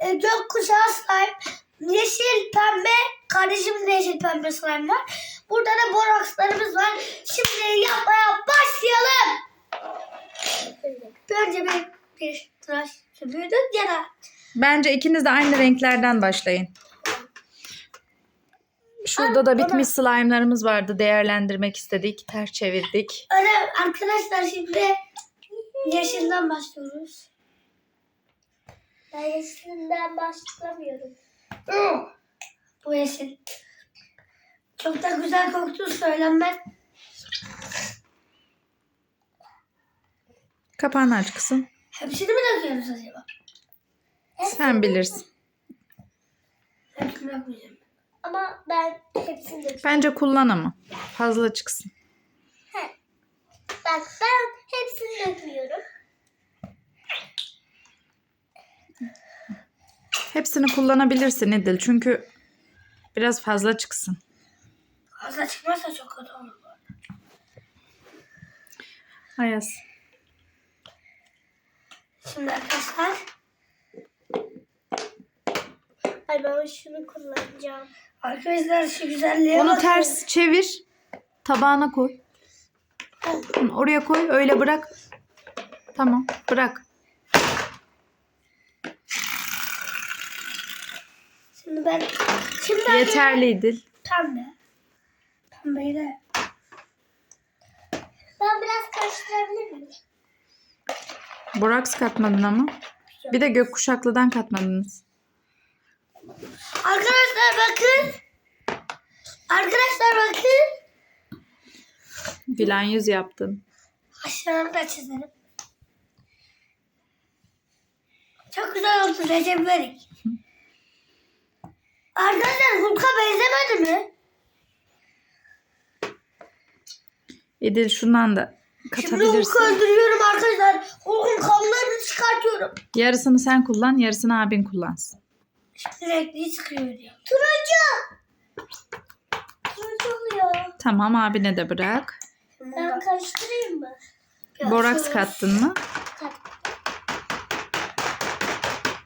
e, gök kuşağı slime, yeşil pembe, kardeşimin yeşil pembe slime var. Burada da borakslarımız var. Şimdi yapmaya başlayalım. Önce bir, bir tıraş süpürdüm ya da. Bence ikiniz de aynı renklerden başlayın. Şurada da bitmiş slime'larımız vardı. Değerlendirmek istedik. Ters çevirdik. Öyle arkadaşlar şimdi yeşilden başlıyoruz. Ben yeşilinden başlamıyorum. Bu yeşil. Çok da güzel koktu söylenmez. Kapağını aç kızım. Hepsini mi döküyoruz acaba? Sen bilirsin. Hepsini dökmeyeceğim. Ama ben hepsini de... Bence kullan ama. Fazla çıksın. He. Bak ben hepsini dökmüyorum. Hepsini kullanabilirsin İdil. Çünkü biraz fazla çıksın. Fazla çıkmazsa çok kötü olur. Ayaz. Şimdi arkadaşlar Ay ben şunu kullanacağım. arkadaşlar şu güzelliğe Onu bakın. ters çevir. Tabağına koy. Oraya koy. Öyle bırak. Tamam. Bırak. Şimdi ben şimdi ben Yeterli İdil. pembe. Pembeyi de Ben biraz karıştırabilir miyim? Boraks katmadın ama. Bir de gökkuşaklıdan katmadınız. Arkadaşlar bakın. Arkadaşlar bakın. Gülen yüz yaptın. Aşağıdan da çizelim. Çok güzel oldu Recep İvedik. Arkadaşlar Hulk'a benzemedi mi? İdil şundan da Şimdi Hulk'u katabilirsin. öldürüyorum arkadaşlar. Hulk'un kablolarını çıkartıyorum. Yarısını sen kullan, yarısını abin kullansın. Renkli çıkıyor diyor. Turuncu. Turuncu oluyor. Tamam abine de bırak. Ben karıştırayım mı? Boraks şöyle- kattın mı? Kat.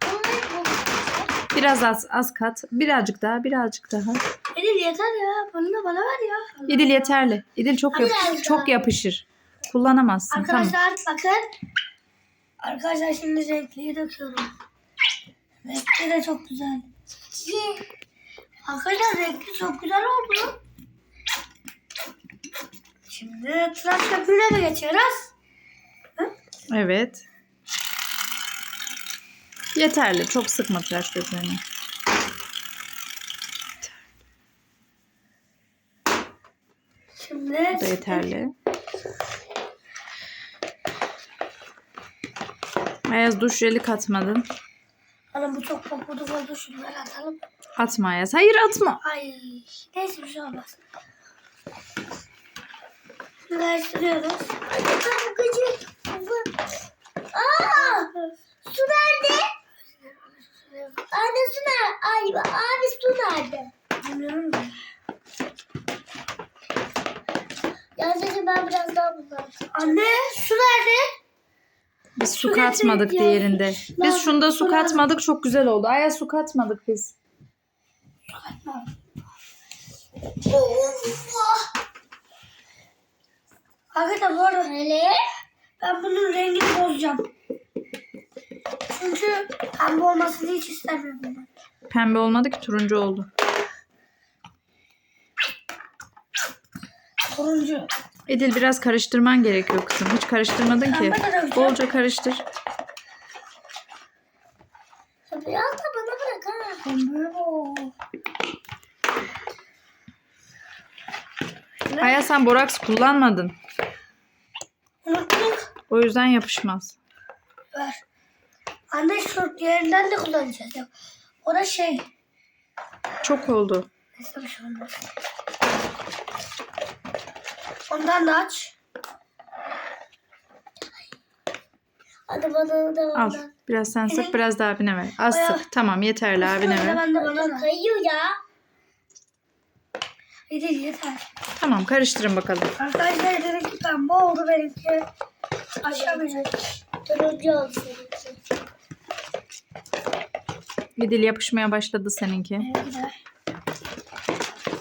Bunları bu. Biraz az az kat. Birazcık daha, birazcık daha. Edil yeter ya. Bunu da bana ver ya. İdil yeterli. İdil çok daha. Çok yapışır. Kullanamazsın. Tamam. Arkadaşlar bakın. Arkadaşlar şimdi renkliyi döküyorum. Renkli de çok güzel. Arkadaşlar renkli çok güzel oldu. Şimdi tıraş köpüğüne de geçiyoruz. Evet. Yeterli. Çok sıkma tıraş köpüğünü. Şimdi Bu da yeterli. Ayaz duş jeli katmadın. Ana bu çok pamuduk oldu. Şunları atalım. Atma Ayaz. Hayır atma. Ay neyse bir şey olmaz. Karıştırıyoruz. Çok gıcık. Aa! Su nerede? Ay abi su nerede? Bilmiyorum da. Yazacığım ben biraz daha bundan. Anne su nerede? Biz su katmadık diğerinde. Biz şunda su katmadık. Çok güzel oldu. Ayaz su katmadık biz. Arkadaşlar bu arada Hele. ben bunun rengini bozacağım. Çünkü pembe olmasını hiç istemiyorum ben. Pembe olmadı ki turuncu oldu. Turuncu. Edil biraz karıştırman gerekiyor kızım. Hiç karıştırmadın ki. Bolca karıştır. Biraz da bana bırak ha. Ayaz sen boraks kullanmadın. O yüzden yapışmaz. Ver. Anne şu diğerinden de kullanacağız. O da şey. Çok oldu. Bir şey olmaz. Ondan da aç. Hadi bana da Al. ondan. Biraz sen sık biraz da abine ver. Az Bayağı- sık. Tamam yeterli abine Şöyle ver. ben de bana da. Kayıyor ya. İyi yeter. Tamam karıştırın bakalım. Arkadaşlar benimki pembe oldu benimki. Aşamayacak. Turuncu seninki. Bir dil yapışmaya başladı seninki.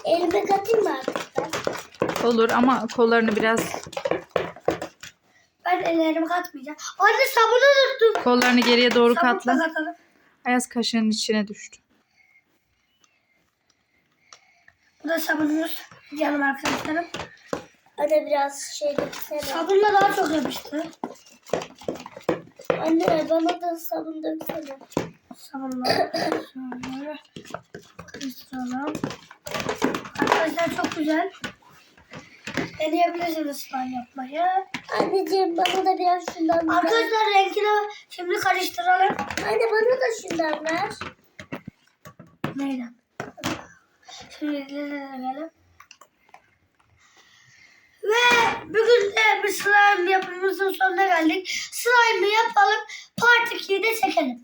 Elime katayım mı artık ben? Olur ama kollarını biraz Ben ellerimi katmayacağım. Anne sabunu unuttum. kollarını geriye doğru Sabunu katla. katalım. Ayaz kaşığının içine düştü. Bu da sabunumuz. Canım arkadaşlarım. Anne biraz şey döksene. Sabunla daha çok yapıştı. Anne bana da sabun döksene. Sabunla şöyle karıştıralım. Arkadaşlar çok güzel. Deneyebilirsiniz slime yapmayı. Anneciğim bana da biraz şundan ver. Arkadaşlar renkini şimdi karıştıralım. Anne bana da şundan ver. Neyden? Şimdi deneyelim. Ve bugün de bir slime yapımımızın sonuna geldik. Slime'ı yapalım. Part 2'yi de çekelim.